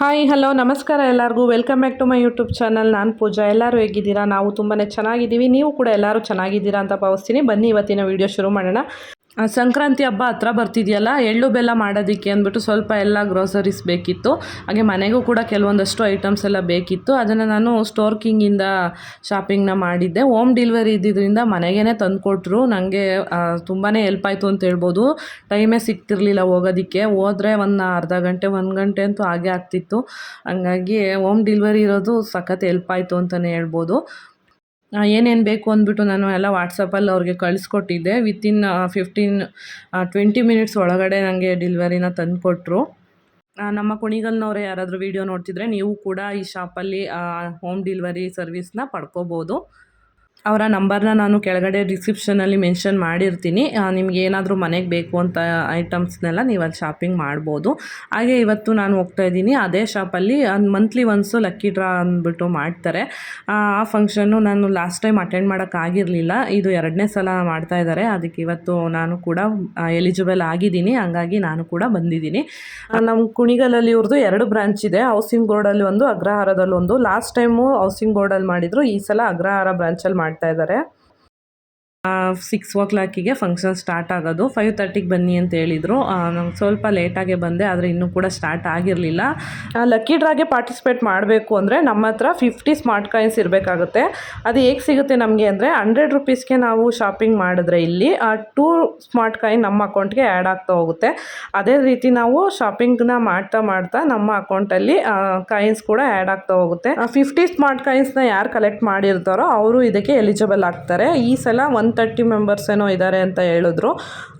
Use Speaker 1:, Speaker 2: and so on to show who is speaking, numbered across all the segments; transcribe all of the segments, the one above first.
Speaker 1: Hi, hello, ನಮಸ್ಕಾರ ಎಲ್ಲರಿಗೂ. Welcome back to my YouTube channel. ನಾನು ಪೂಜಾ. ಎಲ್ಲರೂ ಹೇಗಿದ್ದೀರಾ? ನಾವು ತುಂಬಾ ಚೆನ್ನಾಗಿದ್ದೀವಿ. ನೀವು ಕೂಡ ಎಲ್ಲರೂ ಚೆನ್ನಾಗಿದ್ದೀರಾ ಅಂತ ಭಾವಿಸ್ತೀನಿ. ಬನ್ನಿ, ಇವತ್ತಿನ ವಿಡಿಯೋ ಶುರು ಮಾಡೋಣ. ಸಂಕ್ರಾಂತಿ ಹಬ್ಬ ಹತ್ರ ಬರ್ತಿದೆಯಲ್ಲ, ಎಳ್ಳು ಬೆಲ್ಲ ಮಾಡೋದಕ್ಕೆ ಅಂದ್ಬಿಟ್ಟು ಸ್ವಲ್ಪ ಎಲ್ಲ ಗ್ರೋಸರೀಸ್ ಬೇಕಿತ್ತು. ಹಾಗೆ ಮನೆಗೂ ಕೂಡ ಕೆಲವೊಂದಷ್ಟು ಐಟಮ್ಸ್ ಎಲ್ಲ ಬೇಕಿತ್ತು. ಅದನ್ನು ನಾನು ಸ್ಟೋರ್ ಕಿಂಗಿಂದ ಶಾಪಿಂಗ್ನ ಮಾಡಿದ್ದೆ. ಹೋಮ್ ಡೆಲಿವರಿ ಇದ್ದಿದ್ದರಿಂದ ಮನೆಗೇ ತಂದುಕೊಟ್ರು. ನನಗೆ ತುಂಬಾ ಹೆಲ್ಪ್ ಆಯಿತು ಅಂತ ಹೇಳ್ಬೋದು. ಟೈಮೇ ಸಿಗ್ತಿರ್ಲಿಲ್ಲ ಹೋಗೋದಕ್ಕೆ. ಹೋದರೆ ಒಂದು ಅರ್ಧ ಗಂಟೆ, ಒಂದು ಗಂಟೆ ಅಂತೂ ಹಾಗೆ ಆಗ್ತಿತ್ತು. ಹಂಗಾಗಿ ಹೋಮ್ ಡೆಲಿವರಿ ಇರೋದು ಸಖತ್ ಹೆಲ್ಪ್ ಆಯಿತು ಅಂತಲೇ ಹೇಳ್ಬೋದು. ಏನೇನು ಬೇಕು ಅಂದ್ಬಿಟ್ಟು ನಾನು ಎಲ್ಲ ವಾಟ್ಸಪ್ಪಲ್ಲಿ ಅವ್ರಿಗೆ ಕಳಿಸ್ಕೊಟ್ಟಿದ್ದೆ. ವಿತಿನ್ ಫಿಫ್ಟೀನ್ ಟ್ವೆಂಟಿ ಮಿನಿಟ್ಸ್ ಒಳಗಡೆ ನನಗೆ ಡಿಲ್ವರಿನ ತಂದುಕೊಟ್ರು. ನಮ್ಮ ಕುಣಿಗಲ್ನವರೇ ಯಾರಾದರೂ ವೀಡಿಯೋ ನೋಡ್ತಿದ್ರೆ ನೀವು ಕೂಡ ಈ ಶಾಪಲ್ಲಿ ಹೋಮ್ ಡೆಲಿವರಿ ಸರ್ವಿಸ್ನ ಪಡ್ಕೋಬೋದು. ಅವರ ನಂಬರ್ನ ನಾನು ಕೆಳಗಡೆ ಡಿಸ್ಕ್ರಿಪ್ಷನಲ್ಲಿ ಮೆನ್ಷನ್ ಮಾಡಿರ್ತೀನಿ. ನಿಮ್ಗೆ ಏನಾದರೂ ಮನೆಗೆ ಬೇಕು ಅಂತ ಐಟಮ್ಸ್ನೆಲ್ಲ ನೀವು ಅಲ್ಲಿ ಶಾಪಿಂಗ್ ಮಾಡ್ಬೋದು. ಹಾಗೆ ಇವತ್ತು ನಾನು ಹೋಗ್ತಾ ಇದ್ದೀನಿ. ಅದೇ ಶಾಪಲ್ಲಿ ಮಂತ್ಲಿ ಒನ್ಸು ಲಕ್ಕಿ ಡ್ರಾ ಅಂದ್ಬಿಟ್ಟು ಮಾಡ್ತಾರೆ. ಆ ಫಂಕ್ಷನ್ನು ನಾನು ಲಾಸ್ಟ್ ಟೈಮ್ ಅಟೆಂಡ್ ಮಾಡೋಕ್ಕಾಗಿರಲಿಲ್ಲ ಇದು ಎರಡನೇ ಸಲ ಮಾಡ್ತಾ ಇದ್ದಾರೆ. ಅದಕ್ಕೆ ಇವತ್ತು ನಾನು ಕೂಡ ಎಲಿಜಿಬಲ್ ಆಗಿದ್ದೀನಿ. ಹಂಗಾಗಿ ನಾನು ಕೂಡ ಬಂದಿದ್ದೀನಿ. ನಮ್ಮ ಕುಣಿಗಲಲ್ಲಿ ಇವ್ರದ್ದು ಎರಡು ಬ್ರಾಂಚ್ ಇದೆ. ಹೌಸಿಂಗ್ ಬೋರ್ಡಲ್ಲಿ ಒಂದು ಅಗ್ರಹಾರದಲ್ಲಿ ಒಂದು ಲಾಸ್ಟ್ ಟೈಮು ಹೌಸಿಂಗ್ ಬೋರ್ಡಲ್ಲಿ ಮಾಡಿದ್ರು. ಈ ಸಲ ಅಗ್ರಹಾರ ಬ್ರಾಂಚಲ್ಲಿ ಮಾಡ್ತಾ ಇದ್ದಾರೆ. ಸಿಕ್ಸ್ ಓ ಕ್ಲಾಕಿಗೆ ಫಂಕ್ಷನ್ ಸ್ಟಾರ್ಟ್ ಆಗೋದು. ಫೈವ್ ತರ್ಟಿಗೆ ಬನ್ನಿ ಅಂತ ಹೇಳಿದರು. ನಂಗೆ ಸ್ವಲ್ಪ ಲೇಟಾಗೆ ಬಂದೆ, ಆದರೆ ಇನ್ನೂ ಕೂಡ ಸ್ಟಾರ್ಟ್ ಆಗಿರಲಿಲ್ಲ. ಲಕ್ಕಿ ಡ್ರಾಗೆ ಪಾರ್ಟಿಸಿಪೇಟ್ ಮಾಡಬೇಕು ಅಂದರೆ ನಮ್ಮ ಹತ್ರ ಫಿಫ್ಟಿ ಸ್ಮಾರ್ಟ್ ಕಾಯಿನ್ಸ್ ಇರಬೇಕಾಗುತ್ತೆ. ಅದು ಹೇಗೆ ಸಿಗುತ್ತೆ ನಮಗೆ ಅಂದರೆ ಹಂಡ್ರೆಡ್ ರುಪೀಸ್ಗೆ ನಾವು ಶಾಪಿಂಗ್ ಮಾಡಿದ್ರೆ ಇಲ್ಲಿ ಟೂ ಸ್ಮಾರ್ಟ್ ಕಾಯಿನ್ ನಮ್ಮ ಅಕೌಂಟ್ಗೆ ಆ್ಯಡ್ ಆಗ್ತಾ ಹೋಗುತ್ತೆ. ಅದೇ ರೀತಿ ನಾವು ಶಾಪಿಂಗ್ನ ಮಾಡ್ತಾ ಮಾಡ್ತಾ ನಮ್ಮ ಅಕೌಂಟಲ್ಲಿ ಕಾಯಿನ್ಸ್ ಕೂಡ ಆ್ಯಡ್ ಆಗ್ತಾ ಹೋಗುತ್ತೆ. ಫಿಫ್ಟಿ ಸ್ಮಾರ್ಟ್ ಕಾಯಿನ್ಸ್ನ ಯಾರು ಕಲೆಕ್ಟ್ ಮಾಡಿರ್ತಾರೋ, ಅವರು ಇದಕ್ಕೆ ಎಲಿಜಿಬಲ್ ಆಗ್ತಾರೆ. ಈ ಸಲ ಒನ್ ತರ್ಟಿ ಮೆಂಬರ್ಸ್ ಏನೋ ಇದ್ದಾರೆ ಅಂತ ಹೇಳಿದ್ರು.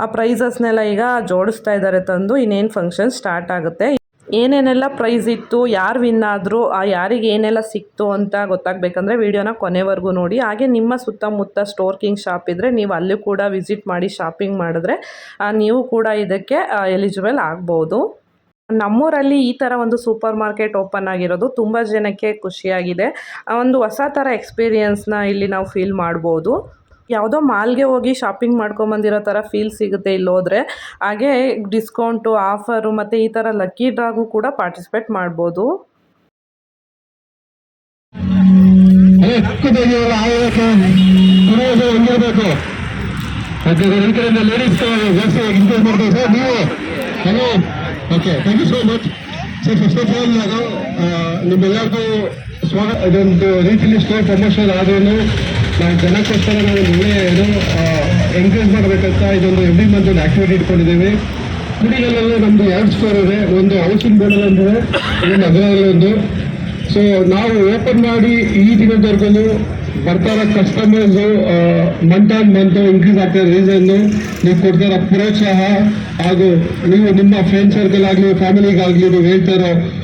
Speaker 1: ಆ ಪ್ರೈಸಸ್ನೆಲ್ಲ ಈಗ ಜೋಡಿಸ್ತಾ ಇದ್ದಾರೆ ತಂದು, ಇನ್ನೇನು ಫಂಕ್ಷನ್ ಸ್ಟಾರ್ಟ್ ಆಗುತ್ತೆ. ಏನೇನೆಲ್ಲ ಪ್ರೈಸ್ ಇತ್ತು, ಯಾರು ವಿನ್ ಆದರೂ, ಆ ಯಾರಿಗೆ ಏನೆಲ್ಲ ಸಿಕ್ತು ಅಂತ ಗೊತ್ತಾಗಬೇಕಂದ್ರೆ ವಿಡಿಯೋನ ಕೊನೆವರೆಗೂ ನೋಡಿ. ಹಾಗೆ ನಿಮ್ಮ ಸುತ್ತಮುತ್ತ ಸ್ಟೋರ್ ಕಿಂಗ್ ಶಾಪ್ ಇದ್ದರೆ ನೀವು ಅಲ್ಲೂ ಕೂಡ ವಿಸಿಟ್ ಮಾಡಿ ಶಾಪಿಂಗ್ ಮಾಡಿದ್ರೆ ನೀವು ಕೂಡ ಇದಕ್ಕೆ ಎಲಿಜಿಬಲ್ ಆಗ್ಬೋದು. ನಮ್ಮೂರಲ್ಲಿ ಈ ಥರ ಒಂದು ಸೂಪರ್ ಮಾರ್ಕೆಟ್ ಓಪನ್ ಆಗಿರೋದು ತುಂಬ ಜನಕ್ಕೆ ಖುಷಿಯಾಗಿದೆ. ಒಂದು ಹೊಸ ಥರ ಎಕ್ಸ್ಪೀರಿಯನ್ಸ್ನ ಇಲ್ಲಿ ನಾವು ಫೀಲ್ ಮಾಡ್ಬೋದು. ಯಾವುದೋ ಮಾಲ್ಗೆ ಹೋಗಿ ಶಾಪಿಂಗ್ ಮಾಡ್ಕೊಂಬಂದಿರೋ ಥರ ಫೀಲ್ ಸಿಗುತ್ತೆ ಇಲ್ಲಿ ಹೋದರೆ. ಹಾಗೆ ಡಿಸ್ಕೌಂಟು ಆಫರು ಮತ್ತು ಈ ಥರ ಲಕ್ಕಿ ಡ್ರಾಗೂ ಕೂಡ ಪಾರ್ಟಿಸಿಪೇಟ್ ಮಾಡ್ಬೋದು.
Speaker 2: ನಿಮ್ಮೆಲ್ಲರಿಗೂ ಸ್ವಾಗತ ಇದೊಂದು ರೀತಿಯಲ್ಲಿ ಸ್ಟೋರ್ ಪ್ರಮೋಷನ್ ಆದ್ರೂ ನಾವು ಜನಕ್ಕೋಸ್ಕರ ನಾವು ಒಳ್ಳೆಯ ಏನೋ ಎಂಕರೇಜ್ ಮಾಡಬೇಕಂತ ಇದೊಂದು ಎವ್ರಿ ಮಂತ್ ಒಂದು ಆಕ್ಟಿವಿಟಿ ಇಟ್ಕೊಂಡಿದ್ದೀವಿ. ಕುಡಿಗಲ್ಲೂ ನಮ್ದು ಎರಡು ಸ್ಟೋರ್ ಇದೆ. ಒಂದು ಹೌಸಿಂಗ್ ಬೋರ್ಡ್ ಒಂದಿದೆ ಇನ್ನೊಂದು ಅದರಲ್ಲೊಂದು ಒಂದು. ಸೊ ನಾವು ಓಪನ್ ಮಾಡಿ ಈ ದಿನದವರೆಗೂ ಬರ್ತಾ ಇರೋ customers month on month increase ಆಗ್ತಾ ಇರೋ ರೀಸನ್ ನೀವು ಕೊಡ್ತಾರ ಪ್ರೋತ್ಸಾಹ ಹಾಗೂ ನೀವು ನಿಮ್ಮ ಫ್ರೆಂಡ್ ಸರ್ಕಲ್ ಆಗಲಿ ಫ್ಯಾಮಿಲಿಗಾಗಲಿ ನೀವು ಹೇಳ್ತಾ ಇರೋ ಆ,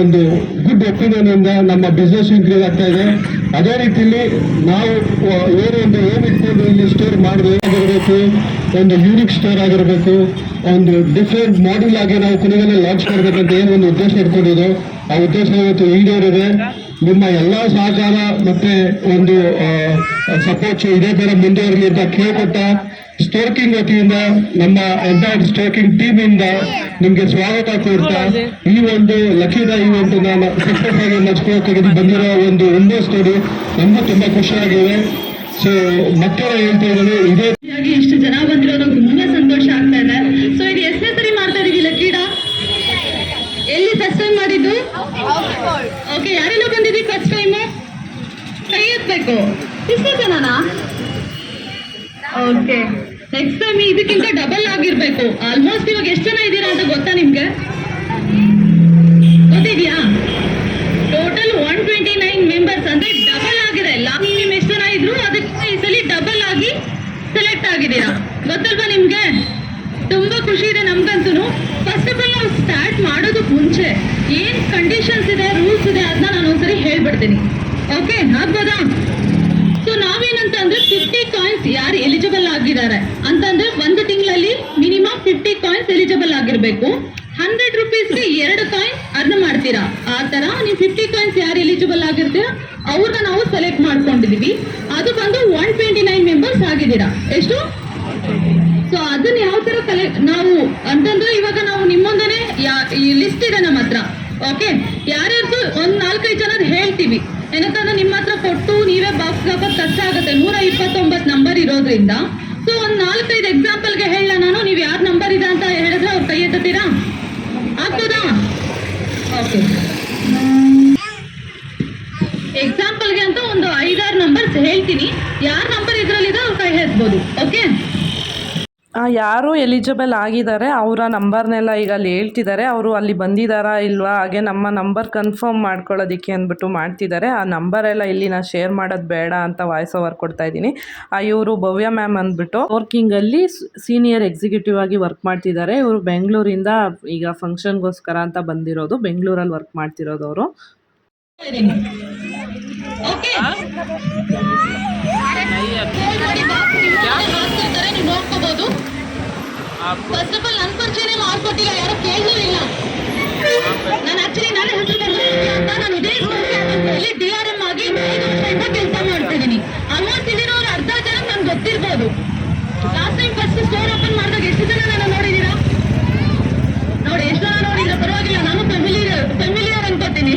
Speaker 2: ಒಂದು ಗುಡ್ ಒಪಿನಿಯನ್ ಇಂದ ನಮ್ಮ ಬಿಸ್ನೆಸ್ ಇನ್ಕ್ರೀಸ್ ಆಗ್ತಾ ಇದೆ. ಅದೇ ರೀತಿಯಲ್ಲಿ ನಾವು ಏನೊಂದು ಏನೋ ಇಟ್ಕೊಂಡು ಇಲ್ಲಿ ಸ್ಟೋರ್ ಮಾಡಬೇಕು ಒಂದು ಯೂನಿಕ್ ಸ್ಟೋರ್ ಆಗಿರಬೇಕು. ಒಂದು ಡಿಫ್ರೆಂಟ್ ಮಾಡ್ಯೂಲ್ ಆಗಿ ನಾವು ಕುಣಿಗಲ್ಲಿ ಲಾಂಚ್ ಮಾಡಬೇಕಂತ ಏನು ಒಂದು ಉದ್ದೇಶ ಇಟ್ಕೊಂಡಿದ್ದು, ಆ ಉದ್ದೇಶ ಇವತ್ತು ಈಡೇರಿದೆ. ನಿಮ್ಮ ಎಲ್ಲಾ ಸಹಕಾರ ಮತ್ತೆ ಒಂದು ಸಪೋರ್ಟ್ ಇದೇ ತರ ಮುಂದುವರಲಿ ಅಂತ ಕೇಳ್ಕೊಟ್ಟ ಸ್ಟೋಕಿಂಗ್ ವತಿಯಿಂದ ನಮ್ಮ ಎಂಟೈರ್ ಸ್ಟೋಕಿಂಗ್ ಟೀಮ್ ಇಂದ ನಿಮ್ಗೆ ಸ್ವಾಗತ ಕೋರ್ತಾ ಈ ಒಂದು ಲಕಿದ ಈವೆಂಟ್ ನಾನು ಸಕ್ಸಸ್ ಆಗಿ ನಡ್ಸ್ಕೊಳಕ್ಕೆ ಬಂದಿರೋ ಒಂದು ಇಂಡೋ ಸ್ಟೋರಿ ನಮಗೂ ತುಂಬಾ ಖುಷಿಯಾಗಿದೆ. ಸೊ ಮಕ್ಕಳ ಹೇಳ್ತಾ ಇದ್ದಾರೆ ಇದೇ
Speaker 3: ಇಷ್ಟು ಜನ ಬಂದಿರೋ ತುಂಬಾ ಸಂತೋಷ ಆಗ್ತಾ ಇದೆ. ಸೊ ಇದು ಎಷ್ಟನೇ ಸರಿ ಮಾಡ್ತಾ ಇದೀವಿ ಎಲ್ಲಿ ಫಸ್ಟ್ ಟೈಮ್ ಮಾಡಿದ್ದು ಓಕೆ ಯಾರೆಲ್ಲ ಫಸ್ಟ್ ಟೈಮ್ ಕೈ ಎತ್ತಬೇಕು ಇಷ್ಟು ಜನನಾ ಓಕೆ ನೆಕ್ಸ್ಟ್ ಟೈಮ್ ಇದಕ್ಕಿಂತ ಡಬಲ್ ಆಗಿರ್ಬೇಕು ಆಲ್ಮೋಸ್ಟ್ ಇವಾಗ ಎಷ್ಟು ಜನ ಇದ್ದೀರಾ ಅಂತ ಗೊತ್ತಾ ನಿಮ್ಗೆ? ಗೊತ್ತಿದ್ಯಾ? Total one twenty nine members ಅಂದ್ರೆ ಡಬಲ್ ಆಗಿದೆ. ಲಾಸ್ಟ್ ಟೈಮ್ ಎಷ್ಟು ಜನ ಇದ್ರು? ಅದಕ್ಕೆ ಈ ಸಲ ಡಬಲ್ ಆಗಿ ಸೆಲೆಕ್ಟ್ ಆಗಿದ್ದೀರಾ? ಗೊತ್ತಲ್ವಾ ನಿಮ್ಗೆ? ತುಂಬಾ ಖುಷಿ ಇದೆ ನಮ್ಗಂತೂ ಫಸ್ಟ್ ಆಫ್ ಆಲ್ ನಾವು ಸ್ಟಾರ್ಟ್ ಮಾಡೋದಕ್ಕೆ ಮುಂಚೆ ಏನ್ ಕಂಡೀಷನ್ಸ್ ಇದೆ ರೂಲ್ಸ್ ಇದೆ ಅದನ್ನ ನಾನು ಒಂದ್ಸರಿ ಹೇಳ್ಬಿಡ್ತೀನಿ. ಓಕೆ ಆಗ್ಬೋದಾ? ಸೊ ನಾವೇನಂತ ಅಂದ್ರೆ ಫಿಫ್ಟಿ ಕಾಯಿನ್ಸ್ ಯಾರು ಎಲಿಜಿಬಲ್ ಆಗಿದ್ದಾರೆ? ಅಂತಂದ್ರೆ ಒಂದು ತಿಂಗಳಲ್ಲಿ ಮಿನಿಮಮ್ ಫಿಫ್ಟಿ ಕಾಯಿನ್ಸ್ ಎಲಿಜಿಬಲ್ ಆಗಿರ್ಬೇಕು. ಹಂಡ್ರೆಡ್ ರುಪೀಸ್ಗೆ ಎರಡು ಕಾಯಿನ್ಸ್ ಅರ್ನ್ ಮಾಡ್ತೀರಾ? ಆ ತರ ನೀವು ಫಿಫ್ಟಿ ಕಾಯಿನ್ಸ್ ಯಾರು ಎಲಿಜಿಬಲ್ ಆಗಿರ್ತೀರಾ, ಅವ್ರನ್ನ ನಾವು ಸೆಲೆಕ್ಟ್ ಮಾಡ್ಕೊಂಡಿದೀವಿ. ಅದು ಬಂದು ಒನ್ ಟ್ವೆಂಟಿ ನೈನ್ ಮೆಂಬರ್ಸ್ ಆಗಿದ್ದೀರಾ. ಎಷ್ಟು? ಸೊ ಅದನ್ನ ಯಾವ ತರ ಕಲೆ ನಾವು ಅಂತಂದ್ರೆ ಇವಾಗ ನಾವು ನಿಮ್ಮೊಂದನೆ ಈ ಲಿಸ್ಟ್ ಇದೆ ನಮ್ಮ ಹತ್ರ. ಓಕೆ ಯಾರ್ಯಾರ್ದು ಒಂದ್ ನಾಲ್ಕೈದು ಜನ ಹೇಳ್ತೀವಿ. ಏನಕ್ಕಂದ್ರೆ ನಿಮ್ಮ ಹತ್ರ ಕೊಟ್ಟು ನೀವೇ ಬಾಕ್ಸ್ ಹಾಕೋದು ಕಷ್ಟ ಆಗುತ್ತೆ ನೂರ ಇಪ್ಪತ್ತೊಂಬತ್ತು ನಂಬರ್ ಇರೋದ್ರಿಂದ. ಸೊ ಒಂದ್ ನಾಲ್ಕೈದು ಎಕ್ಸಾಂಪಲ್ಗೆ ಹೇಳ ನಾನು. ನೀವು ಯಾರ ನಂಬರ್ ಇದೆ ಅಂತ ಹೇಳಿದ್ರೆ ಅವ್ರು ಕೈ ಎತ್ತೀರಾ ಆಗ್ಬೋದಾ ಓಕೆ ಎಕ್ಸಾಂಪಲ್ಗೆ ಅಂತ ಒಂದು ಐದಾರು ನಂಬರ್ಸ್ ಹೇಳ್ತೀನಿ. ಯಾರ ನಂಬರ್ ಇದ್ರಲ್ಲಿದೆ ಅವ್ರು ಕೈ ಎತ್ಬೋದು. ಓಕೆ
Speaker 1: ಯಾರು ಎಲಿಜಿಬಲ್ ಆಗಿದ್ದಾರೆ, ಅವರ ನಂಬರ್ನೆಲ್ಲ ಈಗ ಅಲ್ಲಿ ಹೇಳ್ತಿದ್ದಾರೆ, ಅವರು ಅಲ್ಲಿ ಬಂದಿದ್ದಾರಾ ಇಲ್ವಾ, ಹಾಗೆ ನಮ್ಮ ನಂಬರ್ ಕನ್ಫರ್ಮ್ ಮಾಡ್ಕೊಳ್ಳೋದಕ್ಕೆ ಅಂದ್ಬಿಟ್ಟು ಮಾಡ್ತಿದ್ದಾರೆ. ಆ ನಂಬರೆಲ್ಲ ಇಲ್ಲಿ ನಾನು ಶೇರ್ ಮಾಡೋದು ಬೇಡ ಅಂತ ವಾಯ್ಸ್ ಓವರ್ ಕೊಡ್ತಾ ಇದ್ದೀನಿ. ಇವರು ಭವ್ಯ ಮ್ಯಾಮ್ ಅಂದ್ಬಿಟ್ಟು ವರ್ಕಿಂಗಲ್ಲಿ ಸೀನಿಯರ್ ಎಕ್ಸಿಕ್ಯೂಟಿವ್ ಆಗಿ ವರ್ಕ್ ಮಾಡ್ತಿದ್ದಾರೆ. ಇವರು ಬೆಂಗಳೂರಿಂದ ಈಗ ಫಂಕ್ಷನ್ಗೋಸ್ಕರ ಅಂತ ಬಂದಿರೋದು, ಬೆಂಗಳೂರಲ್ಲಿ ವರ್ಕ್ ಮಾಡ್ತಿರೋದು ಅವರು
Speaker 3: ಓಕೆ ನೀವು ನೋಡ್ಕೋಬಹುದು ಫಸ್ಟ್ ಆಫ್ ಆಲ್ ನನ್ನ ಮಾಡ್ಕೊಟ್ಟಿಲ್ಲ, ಯಾರು ಕೇಳಲೂ ಇಲ್ಲ. ನಾನು ಆಕ್ಚುಲಿ ನಾನೇ ಹೆಸರು ನಾನು ಇದೇ ಸಂಸ್ಥೆಯಲ್ಲಿ ಡಿ ಆರ್ ಎಂ ಆಗಿ ಐದು ವರ್ಷದಿಂದ ಕೆಲಸ ಮಾಡ್ತಿದ್ದೀನಿ ಆಲ್ಮೋಸ್ಟ್ ಇಲ್ಲಿರೋರು ಅರ್ಧ ಜನ ನನ್ಗೆ ಗೊತ್ತಿರ್ಬೋದು. Last time first store open ಮಾಡಿದಾಗ ಎಷ್ಟು ಜನ ನನ್ನ ನೋಡಿದ್ದೀರಾ ನೋಡಿ, ಎಷ್ಟು ಜನ ನೋಡಿದ್ರೆ, ಪರವಾಗಿಲ್ಲ, ನಾನು ಫೆಮಿಲಿಯರ್ ಫೆಮಿಲಿಯರ್ ಅನ್ಕೋತೀನಿ.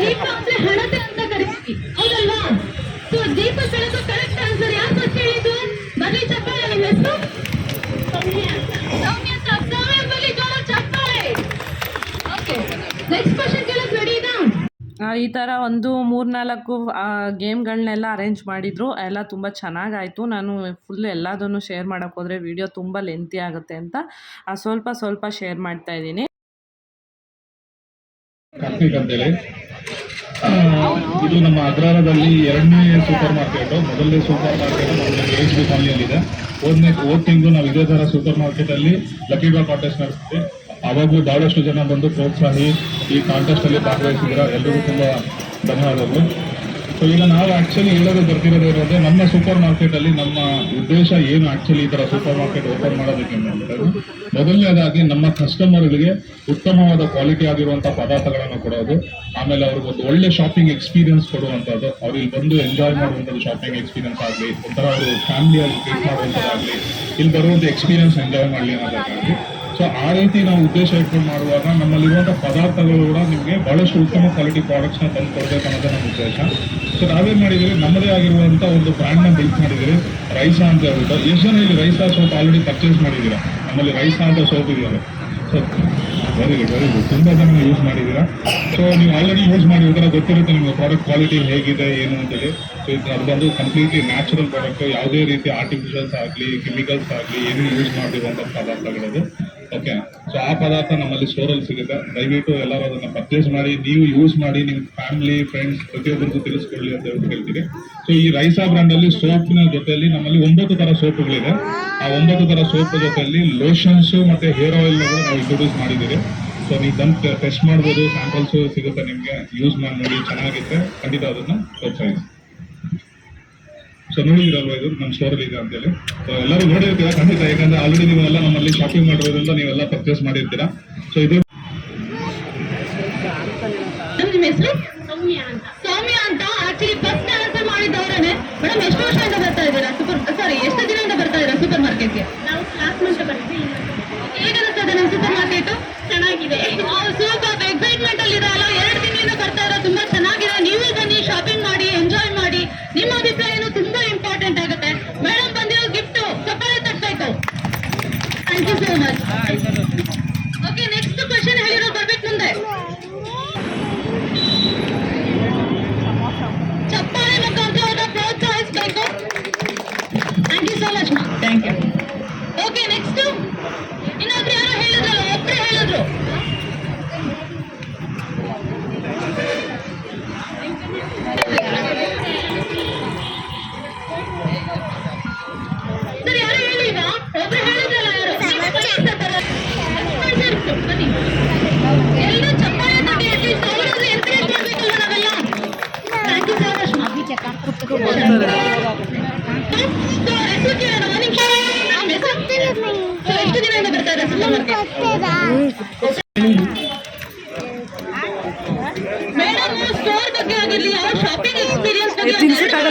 Speaker 3: ದೀಪ ಅಂದ್ರೆ ಹಣತೆ ಅಂತ ಕರಿತೀವಿ ಹೌದಲ್ವಾ? ಸೊ ದೀಪ ಬೆಳಕು ಕರೆಕ್ಟ್ ಆನ್ಸರ್ ಯಾರು ಫಸ್ಟ್ ಹೇಳಿದ್ದು? ಬರ್ಲಿ ಚಪ್ಪಾಳೆ ನಿಮ್ಮ ಹೆಸರು? ಸೌಮ್ಯ ಸೌಮ್ಯ ಬರ್ಲಿ ಜೋರ ಚಪ್ಪಾಳೆ. ಓಕೆ ನೆಕ್ಸ್ಟ್ ಕ್ವಶನ್ ಕೇಳಕ್ ರೆಡಿ
Speaker 1: ಈ ಥರ ಒಂದು ಮೂರ್ನಾಲ್ಕು ಗೇಮ್ಗಳನ್ನೆಲ್ಲ ಅರೇಂಜ್ ಮಾಡಿದರು. ಎಲ್ಲ ತುಂಬ ಚೆನ್ನಾಗಾಯಿತು. ನಾನು ಫುಲ್ ಎಲ್ಲದನ್ನು ಶೇರ್ ಮಾಡೋಕ್ಕೋದ್ರೆ ವಿಡಿಯೋ ತುಂಬ ಲೆಂತಿ ಆಗುತ್ತೆ ಅಂತ. ಸ್ವಲ್ಪ ಸ್ವಲ್ಪ ಶೇರ್ ಮಾಡ್ತಾ ಇದ್ದೀನಿ.
Speaker 4: ಕಾರ್ತಿಕ್ ಅಂತೇಳಿ ಇದು ನಮ್ಮ ಅಗ್ರಹಾರದಲ್ಲಿ ಎರಡನೇ ಸೂಪರ್ ಮಾರ್ಕೆಟ್, ಮೊದಲನೇ ಸೂಪರ್ ಮಾರ್ಕೆಟ್ ನಮ್ಮ ಏಜ್ ಫ್ಯಾಮಿಲಿಯಲ್ಲಿದೆ ಹೋದ್ನೇ, ಹೋದ್ ತಿಂಗಳು ನಾವು ಇದೇ ತರ ಸೂಪರ್ ಮಾರ್ಕೆಟ್ ಅಲ್ಲಿ ಲಕ್ಕಿ ಬಾ ಕಾಂಟೆಸ್ಟ್ ನಡೆಸ್ತೀವಿ. ಅವಾಗೂ ಬಹಳಷ್ಟು ಜನ ಬಂದು ಪ್ರೋತ್ಸಾಹಿ ಈ ಕಾಂಟೆಸ್ಟ್ ಅಲ್ಲಿ ಭಾಗವಹಿಸಿದ್ರ. ಎಲ್ರಿಗೂ ತುಂಬಾ ಧನ್ಯವಾದಗಳು. ಸೊ ಈಗ ನಾವು ಆಕ್ಚುಲಿ ಹೇಳೋದು ಬರ್ತಿರೋದು ಏನಂದ್ರೆ ನಮ್ಮ ಸೂಪರ್ ಮಾರ್ಕೆಟ್ ಅಲ್ಲಿ ನಮ್ಮ ಉದ್ದೇಶ ಏನು ಆಕ್ಚುಲಿ ಈ ತರ ಸೂಪರ್ ಮಾರ್ಕೆಟ್ ಓಪನ್ ಮಾಡೋದಕ್ಕೆ ಮೊದಲನೇದಾಗಿ ನಮ್ಮ ಕಸ್ಟಮರ್ಗಳಿಗೆ ಉತ್ತಮವಾದ ಕ್ವಾಲಿಟಿ ಆಗಿರುವಂತಹ ಪದಾರ್ಥಗಳನ್ನು ಕೊಡೋದು, ಆಮೇಲೆ ಅವ್ರಿಗೆ ಒಂದು ಒಳ್ಳೆ ಶಾಪಿಂಗ್ ಎಕ್ಸ್ಪೀರಿಯನ್ಸ್ ಕೊಡುವಂಥದ್ದು ಅವ್ರು ಇಲ್ಲಿ ಬಂದು ಎಂಜಾಯ್ ಮಾಡುವಂಥದ್ದು ಶಾಪಿಂಗ್ ಎಕ್ಸ್ಪೀರಿಯನ್ಸ್ ಆಗಲಿ, ಒಂಥರ ಅವರು ಫ್ಯಾಮಿಲಿಯಲ್ಲಿ ಟ್ರೀಟ್ ಮಾಡುವಂಥದ್ದಾಗಲಿ ಇಲ್ಲಿ ಬರುವಂಥ ಎಕ್ಸ್ಪೀರಿಯನ್ಸ್ ಎಂಜಾಯ್ ಮಾಡಲಿ ಅನ್ನೋದಕ್ಕಾಗಿ. ಸೊ ಆ ರೀತಿ ನಾವು ಉದ್ದೇಶ ಇಟ್ಕೊಂಡು ಮಾಡುವಾಗ ನಮ್ಮಲ್ಲಿರುವಂಥ ಪದಾರ್ಥಗಳು ಕೂಡ ನಿಮಗೆ ಬಹಳಷ್ಟು ಉತ್ತಮ ಕ್ವಾಲಿಟಿ ಪ್ರಾಡಕ್ಟ್ಸ್ನ ತಂದು ಕೊಡಬೇಕು ಅನ್ನೋದು ನಮ್ಮ ಉದ್ದೇಶ. ಸೊ ನಾವೇನು ಮಾಡಿದ್ದೀವಿ? ನಮ್ಮದೇ ಆಗಿರುವಂಥ ಒಂದು ಬ್ರ್ಯಾಂಡ್ನ ಬಿಲ್ಟ್ ಮಾಡಿದ್ದೀವಿ. ರೈಸಾ ಅಂತ ಹೇಳ್ಬಿಟ್ಟು. ಎಷ್ಟು ಜನ ಇಲ್ಲಿ ರೈಸಾ ಸೋಪ್ ಆಲ್ರೆಡಿ ಪರ್ಚೇಸ್ ಮಾಡಿದ್ದೀರಾ? ನಮ್ಮಲ್ಲಿ ರೈಸಾ ಅಂತ ಸೋಪ್ ಇದೆಯಲ್ಲ. So very good very good ತುಂಬ ಜನ ಯೂಸ್ ಮಾಡಿದ್ದೀರಾ? ಸೊ ನೀವು ಆಲ್ರೆಡಿ ಯೂಸ್ ಮಾಡಿದ್ರೆ ಗೊತ್ತಿರುತ್ತೆ ನಿಮಗೆ ಪ್ರಾಡಕ್ಟ್ ಕ್ವಾಲಿಟಿ ಹೇಗಿದೆ, ಏನು ಅಂತೇಳಿ. ಸೊ ಇದು ಅದು ಬಂದು ಕಂಪ್ಲೀಟ್ಲಿ ನ್ಯಾಚುರಲ್ ಪ್ರಾಡಕ್ಟ್ ಯಾವುದೇ ರೀತಿ ಆರ್ಟಿಫಿಷಿಯಲ್ಸ್ ಆಗಲಿ ಕೆಮಿಕಲ್ಸ್ ಆಗಲಿ, ಏನು ಯೂಸ್ ಮಾಡಿರುವಂಥ ಪದಾರ್ಥಗಳದು ಓಕೆ. ಸೊ ಆ ಪದಾರ್ಥ ನಮ್ಮಲ್ಲಿ ಸ್ಟೋರಲ್ಲಿ ಸಿಗುತ್ತೆ. ದಯವಿಟ್ಟು ಎಲ್ಲರೂ ಅದನ್ನ ಪರ್ಚೇಸ್ ಮಾಡಿ. ನೀವು ಯೂಸ್ ಮಾಡಿ, ನಿಮ್ಮ ಫ್ಯಾಮಿಲಿ ಫ್ರೆಂಡ್ಸ್ ಪ್ರತಿಯೊಬ್ಬರಿಗೂ ತಿಳಿಸ್ಕೊಳ್ಳಿ ಅಂತ ಹೇಳ್ಬಿಟ್ಟು ಹೇಳ್ತೀನಿ. ಸೊ ಈ ರೈಸಾ ಬ್ರ್ಯಾಂಡಲ್ಲಿ ಸೋಪ್ನ ಜೊತೆಯಲ್ಲಿ ನಮ್ಮಲ್ಲಿ ಒಂಬತ್ತು ತರ ಸೋಪ್ಗಳಿದೆ ಆ ಒಂಬತ್ತು ತರ ಸೋಪ್ ಜೊತೆಯಲ್ಲಿ ಲೋಷನ್ಸ್ ಮತ್ತೆ ಹೇರ್ ಆಯಿಲ್ ಕೂಡ ನಾವು ಇಂಟ್ರೊಡ್ಯೂಸ್ ಮಾಡಿದ್ದೀವಿ. ಸೊ ನೀವು ಬಂದು ಟೆಸ್ಟ್ ಮಾಡ್ಬೋದು. ಸ್ಯಾಂಪಲ್ಸು ಸಿಗುತ್ತೆ ನಿಮಗೆ. ಯೂಸ್ ಮಾಡಿ ನೋಡಿ. ಚೆನ್ನಾಗಿರುತ್ತೆ. ಖಂಡಿತ ಅದನ್ನ ಪ್ರೋತ್ಸಾಹಿಸಿ ಸೊ ಇದು? ನಮ್ಮ ಸ್ಟೋರಲ್ಲಿ ಇದೆ ಅಂತೇಳಿ. ಸೊ ಎಲ್ಲರೂ ನೋಡಿರ್ತೀರಾ? ಖಂಡಿತ. ಯಾಕಂದ್ರೆ ಆಲ್ರೆಡಿ ನೀವೆಲ್ಲ ನಮ್ಮಲ್ಲಿ ಶಾಪಿಂಗ್ ಮಾಡಿರೋದ್ರಿಂದ ನೀವೆಲ್ಲ ಪರ್ಚೇಸ್ ಮಾಡಿರ್ತೀರಾ? ಸೊ ಇದು
Speaker 3: ಸೌಮ್ಯ ಅಂತ. ಅಂತ? ಆಕ್ಚುಲಿ ಮಾಡಿದ್ದವರೇನೆ. ಮೇಡಮ್ ಎಷ್ಟು ವರ್ಷದಿಂದ ಬರ್ತಾ ಇದ್ದೀರಾ? ಸೂಪರ್ ಸಾರಿ ಎಷ್ಟು ದಿನದಿಂದ ಬರ್ತಾ ಇದ್ದೀರಾ ಸೂಪರ್ ಮಾರ್ಕೆಟ್ಗೆ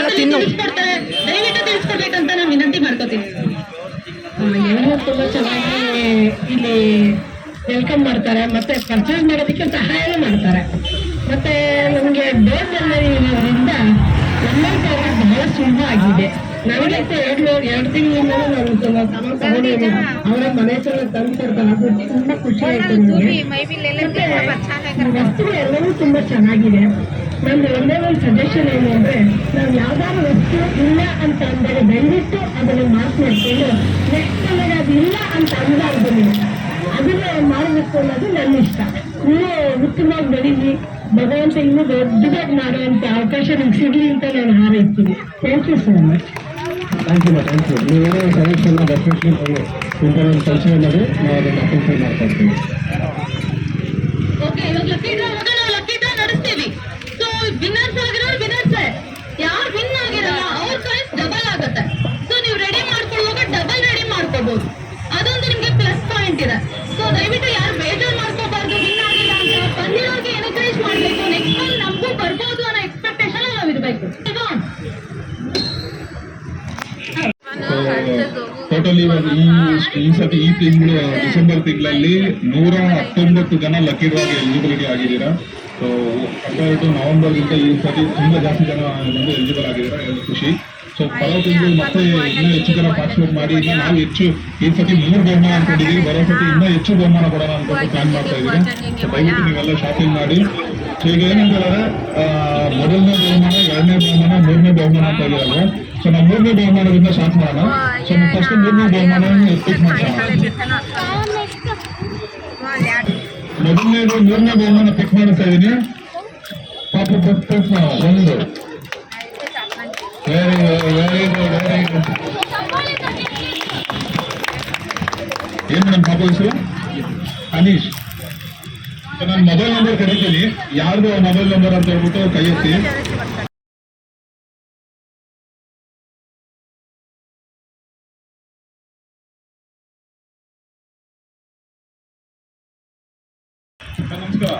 Speaker 1: ತಿನ್ಸಕ್ಕಾಗಲ್ಲ, ತಿನ್ನು.
Speaker 3: ದಯವಿಟ್ಟು ತಿಳಿಸ್ಕೊಡ್ಬೇಕಂತ ನಾನು ವಿನಂತಿ ಮಾಡ್ಕೋತೀನಿ.
Speaker 5: ಎಲ್ಲರೂ ತುಂಬಾ ಚೆನ್ನಾಗಿ ಇಲ್ಲಿ ವೆಲ್ಕಮ್ ಮಾಡ್ತಾರೆ. ಮತ್ತೆ ಪರ್ಚೇಸ್ ಮಾಡೋದಕ್ಕೆ ಸಹಾಯ ಮಾಡ್ತಾರೆ. ಮತ್ತೆ ನಮಗೆ ಡೋರ್ ಡೆಲಿವರಿ ಇರೋದ್ರಿಂದ ನಮ್ಮ ಬಹಳ ಸುಲಭ ಆಗಿದೆ. ನನಗಂತೂ ಎರಡು ಎರಡು ತಿಂಗಳಿಂದ ನಾನು ಸಾಮಾನು ಅವರ ಮನೆ ಹತ್ರ ತಂದು ಕೊಡ್ತಾರೆ. ಅದು ತುಂಬಾ ಖುಷಿ ಆಯ್ತು ನನಗೆ ವಸ್ತುಗಳು ಎಲ್ಲವೂ ತುಂಬಾ ಚೆನ್ನಾಗಿದೆ. ನಂದು ಒಂದೇ ಒಂದು ಸಜೆಷನ್ ಏನು ಅಂದ್ರೆ ನಾವು ಯಾವ್ದಾದ್ರು ವಸ್ತು ಇಲ್ಲ ಅಂತ ಅಂದರೆ ದಯವಿಟ್ಟು ಅದನ್ನು ಮಾರ್ಕ್ ಮಾಡ್ಕೊಂಡು ನೆಕ್ಸ್ಟ್ ನಮಗೆ ಅದು ಇಲ್ಲ ಅಂತ ನೀವು ಅದನ್ನ ಮಾಡಬೇಕು ಅನ್ನೋದು ನನ್ನ ಇಷ್ಟ. ಇನ್ನೂ ಉತ್ತಮವಾಗಿ ಬೆಳೀಲಿ. ಭಗವಂತ ಇನ್ನೂ ದೊಡ್ಡದಾಗಿ ಮಾಡುವಂತ ಅವಕಾಶ ನಿಮ್ಗೆ ಸಿಗ್ಲಿ ಅಂತ ನಾನು ಹಾರೈಸ್ತೀನಿ. Thank you so much
Speaker 2: thank you thank you ನೀವೇನೋ ಸಜೆಷನ್ ಡೆಫಿನೆಟ್ಲಿ ಒಂದು ಕಲ್ಚರ್ ಮಾಡಿ ನಾವು ಅದನ್ನು ಮಾಡ್ತಾ ಇರ್ತೀವಿ
Speaker 3: ಓಕೆ ಇವಾಗ ಲಕ್ಕಿ ಡ್ರಾ ಮೊದಲು ನಾವು ಲಕ್ಕಿ ಡ್ರಾ ನಡೆಸ್ತೀವಿ ಸೊ ವಿನ್ನರ್ಸ್ ಆಗಿರೋರು ವಿನ್ನರ್ಸ್ ಯಾರು ವಿನ್ ಆಗಿರಲ್ಲ ಅವ್ರ ಪ್ರೈಸ್ ಡಬಲ್ ಆಗುತ್ತೆ ಸೊ ನೀವು ರೆಡಿ ಮಾಡ್ಕೊಳ್ಳುವಾಗ ಡಬಲ್ ರೆಡಿ ಮಾಡ್ಕೋಬಹುದು ಅದೊಂದು ನಿಮ್ಗೆ ಇದೆ ಸೊ ದಯವಿಟ್ಟು ಯಾರು ಬೇಜಾರು ಮಾಡ್ಕೋಬಾರ್ದು ವಿನ್ ಆಗಿಲ್ಲ ಅಂತ ಬಂದಿರೋರಿಗೆ ಎನ್ಕರೇಜ್ ಮಾಡಬೇಕು. ನೆಕ್ಸ್ಟ್ ಟೈಮ್ ನಮಗೂ ಬರ್ಬೋದು ಅನ್ನೋ ಎಕ್ಸ್ಪೆಕ್ಟೇಷನ್ ನಾವು ಇರಬೇಕು.
Speaker 4: ಟೋಟಲ್ ಈ ಸತಿ ಈ ತಿಂಗಳು ಡಿಸೆಂಬರ್ ತಿಂಗಳಲ್ಲಿ ನೂರ ಹತ್ತೊಂಬತ್ತು ಜನ ಲಕ್ಕಿ ಆಗಿ ಎಲಿಜಿಬಿಲಿಟಿ ಆಗಿದ್ದೀರಾ? ಸೊ ಕಂಪೇರ್ ಟು ನವೆಂಬರ್ ಗಿಂತ ಈ ಸತಿ ತುಂಬಾ ಜಾಸ್ತಿ ಜನ ಬಂದು ಎಲಿಜಿಬಲ್ ಆಗಿದ್ದೀರಾ ಖುಷಿ. ಸೊ ತಿಂಗಳು ಮತ್ತೆ ಇನ್ನೂ ಹೆಚ್ಚು ಜನ ಪಾರ್ಟಿಸಿಪೇಟ್ ಮಾಡಿ ನಾವು ಹೆಚ್ಚು, ಈ ಸತಿ ಮೂರು ಬಹುಮಾನ ಅನ್ಕೊಂಡಿದ್ದೀವಿ ಬರೋ ಸತಿ ಇನ್ನೂ ಹೆಚ್ಚು ಬಹುಮಾನ ಕೊಡೋಣ ಅನ್ಕೊಂಡು ಪ್ಲಾನ್ ಮಾಡ್ತಾ ಇದ್ದೀವಿ. ದಯವಿಟ್ಟು ನೀವೆಲ್ಲ ಶಾಪಿಂಗ್ ಮಾಡಿ. ಸೊ ಈಗ ಏನಂತಾರೆ ಮೊದಲನೇ ಬಹುಮಾನ, ಎರಡನೇ ಬಹುಮಾನ, ಮೂರನೇ ಬಹುಮಾನ ಅಂತ ಇದ್ದಾರೆ ಸೊ ನಾವು ಮೂರನೇ ಬಹುಮಾನದಿಂದ ಸ್ಟಾರ್ಟ್ ಮಾಡೋಣ. ಸೊ ಫಸ್ಟ್ ಮೂರನೇ ಬಹುಮಾನವನ್ನು ಎಕ್ಸ್ಪೆಕ್ಟ್ ಮಾಡ್ಸೋಣ ಮೊದಲನೇದು, ಮೂರನೇ ಬಹುಮಾನ ಪಿಕ್ ಮಾಡ್ತಾ ಇದ್ದೀನಿ. ಪಾಪ, ಒಂದು. Very very good very good ಏನ್ ನಮ್ಮ ಪಾಪ ಹೆಸರು? ಅನೀಶ್. ಸೊ ನಾನು ಮೊಬೈಲ್ ನಂಬರ್ ಕರಿತೀನಿ. ಯಾರ್ದು ಮೊಬೈಲ್ ನಂಬರ್ ಅಂತ ಹೇಳ್ಬಿಟ್ಟು ಕೈ ಎತ್ತಿ. ನಮಸ್ಕಾರ.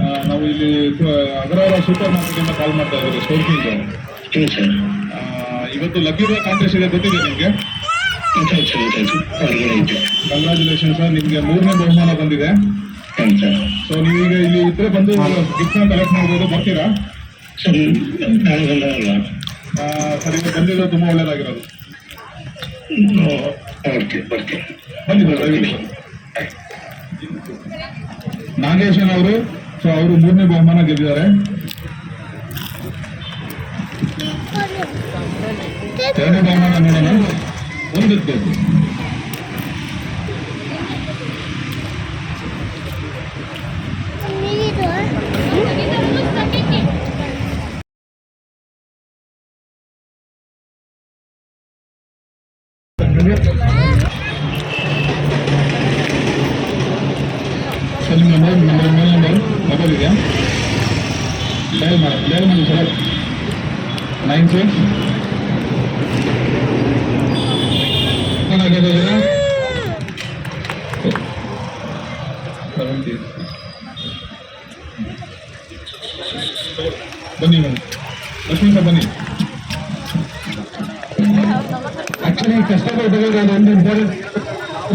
Speaker 4: ಆ, ನಾವು ಇಲ್ಲಿ ಅಗ್ರಹಾರ ಸೂಪರ್ ಮಾರ್ಕೆಟ್ ಇಂದ ಕಾಲ್ ಮಾಡ್ತಾ ಇದ್ದೀವಿ ಸ್ಟೋರ್ ಕಿಂಗ್ ಇವತ್ತು ಲಕ್ಕಿ ಕಾಂಗ್ರೆಸ್ ಕಾಂಟೆಸ್ಟ್ ಇದೆ ಗೊತ್ತಿದೆ ನಿಮಗೆ? ಕಂಗ್ರಾಚುಲೇಷನ್ ಸರ್ ನಿಮಗೆ ಮೂರನೇ ಬಹುಮಾನ ಬಂದಿದೆ. ಸೊ ನೀವೀಗ ಇಲ್ಲಿ ಇದ್ರೆ ಬಂದು ಗಿಫ್ಟ್ ಕಲೆಕ್ಟ್ ಮಾಡ್ಬೋದು. ಬರ್ತೀರಾ? ಸರಿ ಸರ್ ಈಗ ಬಂದಿರೋದು ತುಂಬಾ ಒಳ್ಳೇದಾಗಿರೋದು. ಬನ್ನಿ ಸರ್ ದಯವಿಟ್ಟು ನಾಗೇಶನ್ ಅವರು ಸೊ ಅವರು ಮೂರನೇ ಬಹುಮಾನ ಗೆದ್ದಿದ್ದಾರೆ. ನೋಡೋಣ ಒಂದು ಸೆವೆಂಟಿ ಬನ್ನಿ ಬನ್ನಿ ಲಕ್ಷ್ಮೀ ಸರ್ ಬನ್ನಿ
Speaker 2: ಆಕ್ಚುಲಿ ಕಸ್ಟಮರ್ ಬಂದಾಗ ನಾನು ಒಂದು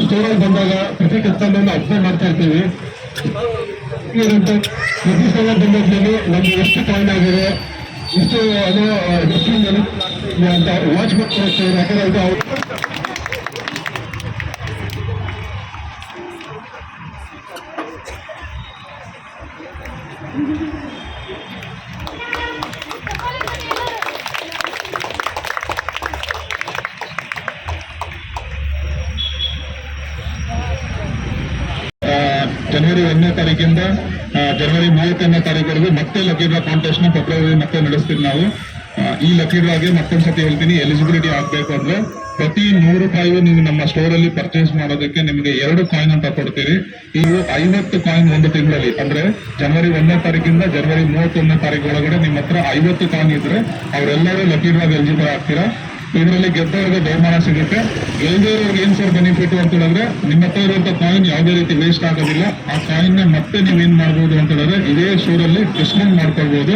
Speaker 2: ಸ್ಟೋರಲ್ಲಿ ಬಂದಾಗ ಪ್ರತಿ ಕಸ್ಟಮರ್ನ ಅಬ್ಸರ್ವ್ ಮಾಡ್ತಾ ಇರ್ತೀವಿ ಏನಂತ ಪ್ರತಿ ಸಲ ಬಂದಾದ್ಮೇಲೆ ನಮ್ಗೆ ಎಷ್ಟು ಕಾಯಿನ್ ಆಗಿದೆ, ಎಷ್ಟು, ಅದು ಎಷ್ಟು ಅಂತ ವಾಚ್ ಮಾಡ್ತಾರೆ ಯಾಕಂದ್ರೆ ಅದು
Speaker 4: ಜನವರಿ ಒಂದನೇ ತಾರೀಕಿಂದ ಜನವರಿ ಮೂವತ್ತನೇ ತಾರೀಕರೆಗೂ ಮತ್ತೆ ಲಕ್ಕಿ ಡ್ರಾ ಕಾಂಟೆಸ್ಟ್ನ ಮತ್ತೆ ನಡೆಸ್ತೀವಿ ನಾವು. ಈ ಲಕ್ಕಿ ಡ್ರಾಗೆ ಮತ್ತೊಂದ್ಸತಿ ಹೇಳ್ತೀನಿ ಎಲಿಜಿಬಿಲಿಟಿ ಆಗ್ಬೇಕು ಅಂದ್ರೆ ಪ್ರತಿ ನೂರು ರೂಪಾಯಿ ನೀವು ನಮ್ಮ ಸ್ಟೋರ್ ಅಲ್ಲಿ ಪರ್ಚೇಸ್ ಮಾಡೋದಕ್ಕೆ ನಿಮಗೆ ಎರಡು ಕಾಯಿನ್ ಅಂತ ಕೊಡ್ತೀವಿ ನೀವು ಐವತ್ತು ಕಾಯಿನ್ ಒಂದು ತಿಂಗಳಲ್ಲಿ, ಅಂದ್ರೆ ಜನವರಿ ಒಂದನೇ ತಾರೀಕಿಂದ ಜನವರಿ ಮೂವತ್ತೊಂದನೇ ತಾರೀಕು ಒಳಗಡೆ ನಿಮ್ಮ ಹತ್ರ ಐವತ್ತು ಕಾಯಿನ್ ಇದ್ರೆ ಅವರೆಲ್ಲರೂ ಲಕ್ಕಿ ಆಗಿ ಎಲಿಜಿಬಲ್ ಆಗ್ತೀರಾ? ಇದರಲ್ಲಿ ಗೆದ್ದವರಿಗೆ ಬಹುಮಾನ ಸಿಗುತ್ತೆ. ಗೆಲ್ದವ್ರಿಗೆ ಏನ್ ಸರ್ ಬೆನಿಫಿಟ್ ಅಂತ ಹೇಳಿದ್ರೆ, ನಿಮ್ಮ ಹತ್ರ ಇರುವಂತ ಕಾಯಿನ್ ಯಾವುದೇ ರೀತಿ ವೇಸ್ಟ್ ಆಗೋದಿಲ್ಲ. ಆ ಕಾಯಿನ್ನ ಮತ್ತೆ ನೀವು ಏನ್ ಮಾಡ್ಬೋದು ಅಂತ ಹೇಳಿದ್ರೆ, ಇದೇ ಸ್ಟೋರ್ ಅಲ್ಲಿ ಡಿಸ್ಕೌಂಟ್ ಮಾಡ್ಕೊಳ್ಬಹುದು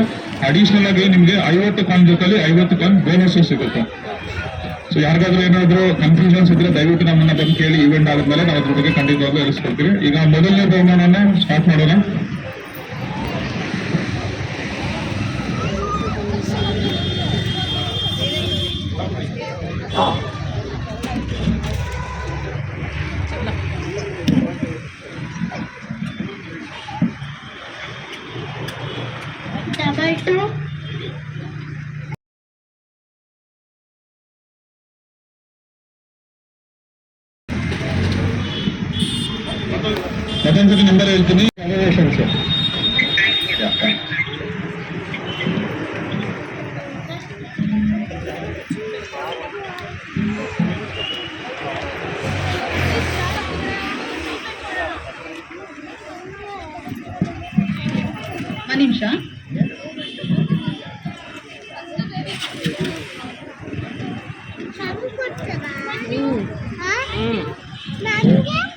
Speaker 4: ಅಡಿಷನಲ್ ಆಗಿ ನಿಮ್ಗೆ ಐವತ್ತು ಕಾಯಿನ್ ಜೊತೆಲಿ ಐವತ್ತು ಕಾಯಿನ್ ಬೋನಸ್ ಸಿಗುತ್ತೆ. ಸೊ ಯಾರಿಗಾದ್ರೂ ಏನಾದ್ರು ಕನ್ಫ್ಯೂಷನ್ಸ್ ಇದ್ರೆ ದಯವಿಟ್ಟು ನಮ್ಮನ್ನ ಬಂದು ಕೇಳಿ ಇವೆಂಟ್ ಆದ್ಮೇಲೆ ನಾವು ಅದ್ರ ಬಗ್ಗೆ ಖಂಡಿತವಾಗ್ಲೂ ಎಲ್ಸ್ಕೊಳ್ತೀವಿ ಈಗ ಮೊದಲನೇ ಬಹುಮಾನನ ಸ್ಟಾರ್ಟ್ ಮಾಡೋಣ
Speaker 6: ಡಬಲ್ ಟು
Speaker 4: ಮತ್ತೊಂದ್ಸತಿ ನಂಬರ್ ಹೇಳ್ತೀನಿ
Speaker 3: ಒಂದು ನಿಮಿಷ ಎಂಡಿಂಗ್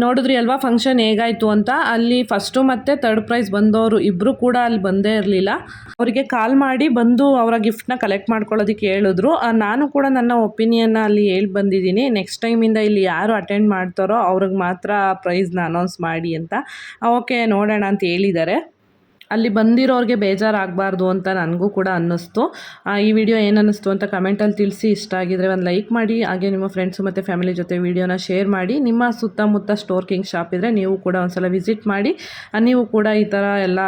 Speaker 1: ನೋಡಿದ್ರಿ ಅಲ್ವಾ ಫಂಕ್ಷನ್ ಹೇಗಾಯಿತು ಅಂತ? ಅಲ್ಲಿ ಫಸ್ಟು ಮತ್ತು ತರ್ಡ್ ಪ್ರೈಸ್ ಬಂದವರು ಇಬ್ಬರು ಕೂಡ ಅಲ್ಲಿ ಬಂದೇ ಇರಲಿಲ್ಲ. ಅವರಿಗೆ ಕಾಲ್ ಮಾಡಿ ಬಂದು ಅವರ ಗಿಫ್ಟ್ನ ಕಲೆಕ್ಟ್ ಮಾಡ್ಕೊಳ್ಳೋದಕ್ಕೆ ಹೇಳಿದ್ರು. ನಾನು ಕೂಡ ನನ್ನ ಒಪಿನಿಯನ್ನ ಅಲ್ಲಿ ಹೇಳಿ ಬಂದಿದ್ದೀನಿ. ನೆಕ್ಸ್ಟ್ ಟೈಮಿಂದ ಇಲ್ಲಿ ಯಾರು ಅಟೆಂಡ್ ಮಾಡ್ತಾರೋ ಅವ್ರಿಗೆ ಮಾತ್ರ ಪ್ರೈಸ್ನ ಅನೌನ್ಸ್ ಮಾಡಿ ಅಂತ. ಓಕೆ, ನೋಡೋಣ ಅಂತ ಹೇಳಿದ್ದಾರೆ. ಅಲ್ಲಿ ಬಂದಿರೋರಿಗೆ ಬೇಜಾರಾಗಬಾರ್ದು ಅಂತ ನನಗೂ ಕೂಡ ಅನ್ನಿಸ್ತು. ಈ ವಿಡಿಯೋ ಏನು ಅನ್ನಿಸ್ತು ಅಂತ ಕಮೆಂಟಲ್ಲಿ ತಿಳಿಸಿ. ಇಷ್ಟ ಆಗಿದರೆ ಒಂದು ಲೈಕ್ ಮಾಡಿ, ಹಾಗೆ ನಿಮ್ಮ ಫ್ರೆಂಡ್ಸು ಮತ್ತು ಫ್ಯಾಮಿಲಿ ಜೊತೆ ವಿಡಿಯೋನ ಶೇರ್ ಮಾಡಿ. ನಿಮ್ಮ ಸುತ್ತಮುತ್ತ ಸ್ಟೋರ್ ಕಿಂಗ್ ಶಾಪ್ ಇದ್ದರೆ ನೀವು ಕೂಡ ಒಂದ್ಸಲ ವಿಸಿಟ್ ಮಾಡಿ. ನೀವು ಕೂಡ ಈ ಥರ ಎಲ್ಲ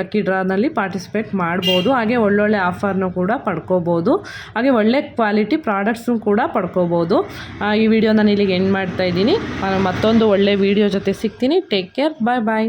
Speaker 1: ಲಕ್ಕಿ ಡ್ರಾನಲ್ಲಿ ಪಾರ್ಟಿಸಿಪೇಟ್ ಮಾಡ್ಬೋದು. ಹಾಗೆ ಒಳ್ಳೊಳ್ಳೆ ಆಫರ್ನು ಕೂಡ ಪಡ್ಕೋಬೋದು. ಹಾಗೆ ಒಳ್ಳೆ ಕ್ವಾಲಿಟಿ ಪ್ರಾಡಕ್ಟ್ಸ್ನು ಕೂಡ ಪಡ್ಕೋಬೋದು. ಈ ವಿಡಿಯೋ ನಾನು ಇಲ್ಲಿಗೆ ಎಂಡ್ ಮಾಡ್ತಾ ಇದ್ದೀನಿ. ಮತ್ತೊಂದು ಒಳ್ಳೆ ವಿಡಿಯೋ ಜೊತೆ ಸಿಗ್ತೀನಿ. ಟೇಕ್ ಕೇರ್ ಬಾಯ್ ಬಾಯ್